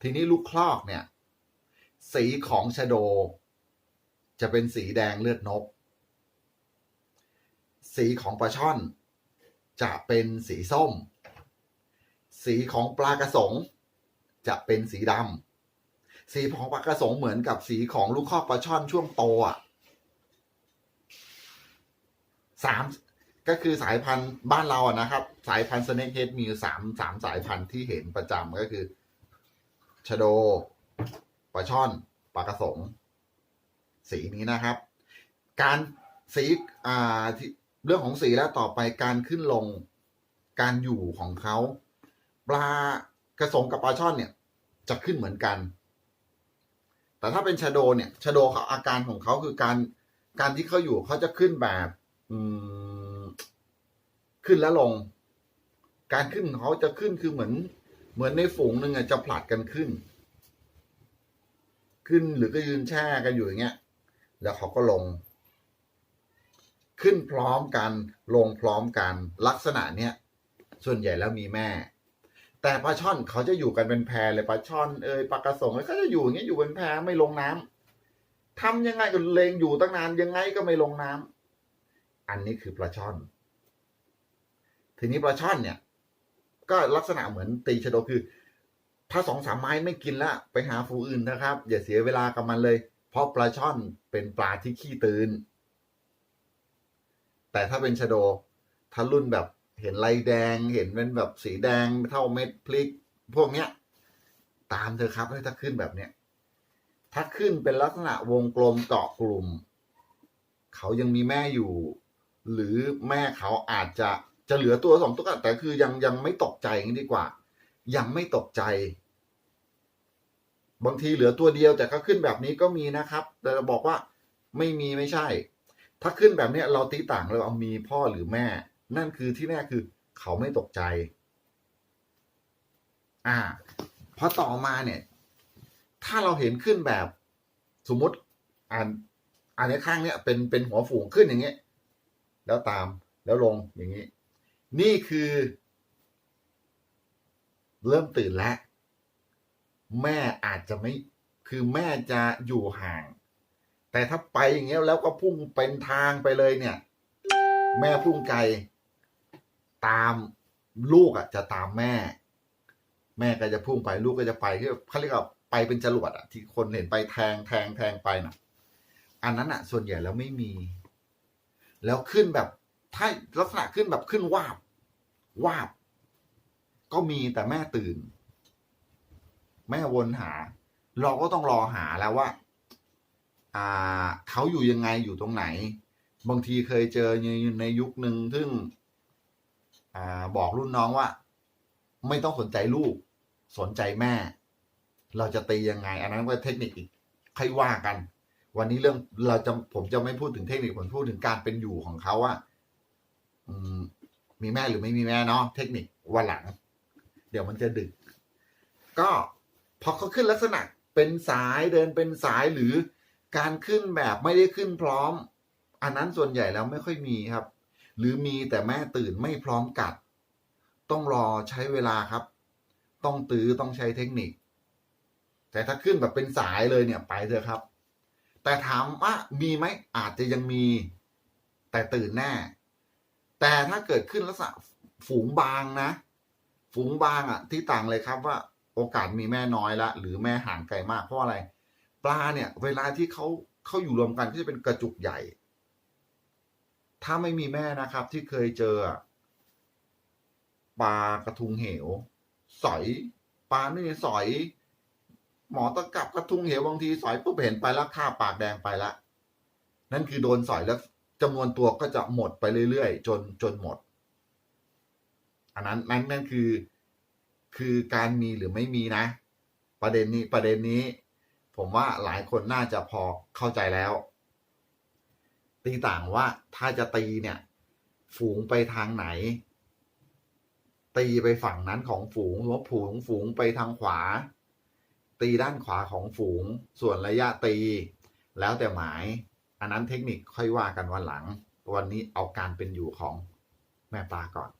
ทีนี้ลูกคลอกเนี่ย สีของชะโด จะเป็นสีแดงเลือดนก สีของปลาช่อน จะเป็นสีส้ม สีของปลากระสง จะเป็นสีดำสีของปลากระสงเหมือนกับสีของลูกคอกปลาช่อนช่วงโตอะสามก็คือสายพันธุ์บ้านเราอะนะครับ สายพันธุ์สเน k เฮดมีอยู่สามสามสายพันธุ์ที่เห็นประจำก็คือ ชะโดปลาช่อนปลากระสง สีนี้นะครับ การสีอ่าเรื่องของสีแล้วต่อไปการขึ้นลงการอยู่ของเขาปลากระสงกับปลาช่อนเนี่ย จะขึ้นเหมือนกัน แต่ถ้าเป็นชะโดเนี่ยชะโดเขาอาการของเขาคือการการที่เขาอยู่เขาจะขึ้นแบบ อืม ขึ้นแล้วลง การขึ้นเขาจะขึ้นคือเหมือน เหมือนในฝูงหนึ่งอะจะผลัดกันขึ้น ขึ้นหรือก็ยืนแช่กันอยู่อย่างเงี้ย แล้วเขาก็ลง ขึ้นพร้อมกัน ลงพร้อมกัน ลักษณะเนี้ยส่วนใหญ่แล้วมีแม่ แต่ปลาช่อนเขาจะอยู่กันเป็นแพเลยปลาช่อนเอยปลากระสงเอยเขาจะอยู่อย่างเงี้ยอยู่เป็นแพไม่ลงน้ำทำยังไงก็เลงอยู่ตั้งนานยังไงก็ไม่ลงน้ำอันนี้คือปลาช่อน ทีนี้ปลาช่อนเนี่ย ก็ลักษณะเหมือนตีชะโดคือ ถ้าสองสามไม้ไม่กินละไปหาฟูอื่นนะครับ อย่าเสียเวลากับมันเลย เพราะปลาช่อนเป็นปลาที่ขี้ตื่นแต่ถ้าเป็นชะโดถ้ารุ่นแบบเห็นลายแดง เห็นเป็นแบบสีแดงเท่าเม็ดพริก พวกเนี้ย ตามเธอครับถ้าขึ้นแบบเนี้ยถ้าขึ้นเป็นลักษณะวงกลมเกาะกลุ่ม เขายังมีแม่อยู่ หรือแม่เขาอาจจะ จะเหลือตัวสองตัวแต่คือยังยังไม่ตกใจงี้ดีกว่า ยังไม่ตกใจ บางทีเหลือตัวเดียวแต่ก็ขึ้นแบบนี้ก็มีนะครับ แต่เราบอกว่าไม่มีไม่ใช่ ถ้าขึ้นแบบนี้เราตีต่างเราเอามีพ่อหรือแม่ นั่นคือที่แน่คือเขาไม่ตกใจ อ่าพอต่อมาเนี่ย ถ้าเราเห็นขึ้นแบบสมมติอ่านอ่านในข้างเนี้ยเป็นเป็นหัวฝูงขึ้นอย่างเงี้ยแล้วตามแล้วลงอย่างนี้ นี่คือ เริ่มตื่นแล้ว แม่อาจจะไม่ คือแม่จะอยู่ห่าง แต่ถ้าไปอย่างเงี้ยแล้วก็พุ่งเป็นทางไปเลยเนี่ย แม่พุ่งไกล ตามลูกอะ จะตามแม่ แม่ก็จะพุ่งไปลูกก็จะไปที่เขาเรียกว่าไปเป็นจรวดอะ ที่คนเห็นไปแทงแทงแทงไปน่ะ อันนั้นอะ ส่วนใหญ่แล้วไม่มี แล้วขึ้นแบบ ถ้าลักษณะขึ้นแบบขึ้นวาบ วาบ ก็มีแต่แม่ตื่น แม่วนหา เราก็ต้องรอหาแล้วว่า อ่าเขาอยู่ยังไงอยู่ตรงไหน บางทีเคยเจอในยุคหนึ่งซึ่ง อ่า บอกรุ่นน้องว่า ไม่ต้องสนใจลูก สนใจแม่ เราจะตียังไง อันนั้นก็เทคนิคอีกค่อยว่ากัน วันนี้เรื่องเราจะผมจะไม่พูดถึงเทคนิคผมพูดถึงการเป็นอยู่ของเขาว่าอืม มีแม่หรือไม่มีแม่เนาะเทคนิควันหลัง เดี๋ยวมันจะดึก ก็พอเขาขึ้นลักษณะเป็นสายเดินเป็นสายหรือการขึ้นแบบไม่ได้ขึ้นพร้อม อันนั้นส่วนใหญ่แล้วไม่ค่อยมีครับ หรือมีแต่แม่ตื่นไม่พร้อมกัด ต้องรอใช้เวลาครับ ต้องตื้อต้องใช้เทคนิค แต่ถ้าขึ้นแบบเป็นสายเลยเนี่ยไปเถอะครับ แต่ถามว่ามีไหมอาจจะยังมี แต่ตื่นแน่ แต่ถ้าเกิดขึ้นลักษณะฝูงบางนะ ฝูงบางอะที่ต่างเลยครับว่าโอกาสมีแม่น้อยละ หรือแม่ห่างไกลมากเพราะอะไร ปลาเนี่ย เวลาที่เขาเขาอยู่รวมกันก็จะเป็นกระจุกใหญ่ ถ้าไม่มีแม่นะครับ ที่เคยเจอปลากระทุงเหว สอยปลานี่สอย หมอตะกับกระทุงเหวบางทีสอยปุ๊บเห็นไปแล้วค่าปากแดงไปละนั่นคือโดนสอยแล้ว จำนวนตัวก็จะหมดไปเรื่อยๆ จนจนหมด อันนั้นนั่นนั่นคือ คือการมีหรือไม่มีนะ ประเด็นนี้ประเด็นนี้ ผมว่าหลายคนน่าจะพอเข้าใจแล้ว ตีต่างว่าถ้าจะตีเนี่ย ฝูงไปทางไหน ตีไปฝั่งนั้นของฝูงหรือว่าฝูงฝูงไปทางขวา ตีด้านขวาของฝูง ส่วนระยะตี แล้วแต่หมาย อันนั้นเทคนิคค่อยว่ากันวันหลัง วันนี้เอาการเป็นอยู่ของแม่ปลาก่อน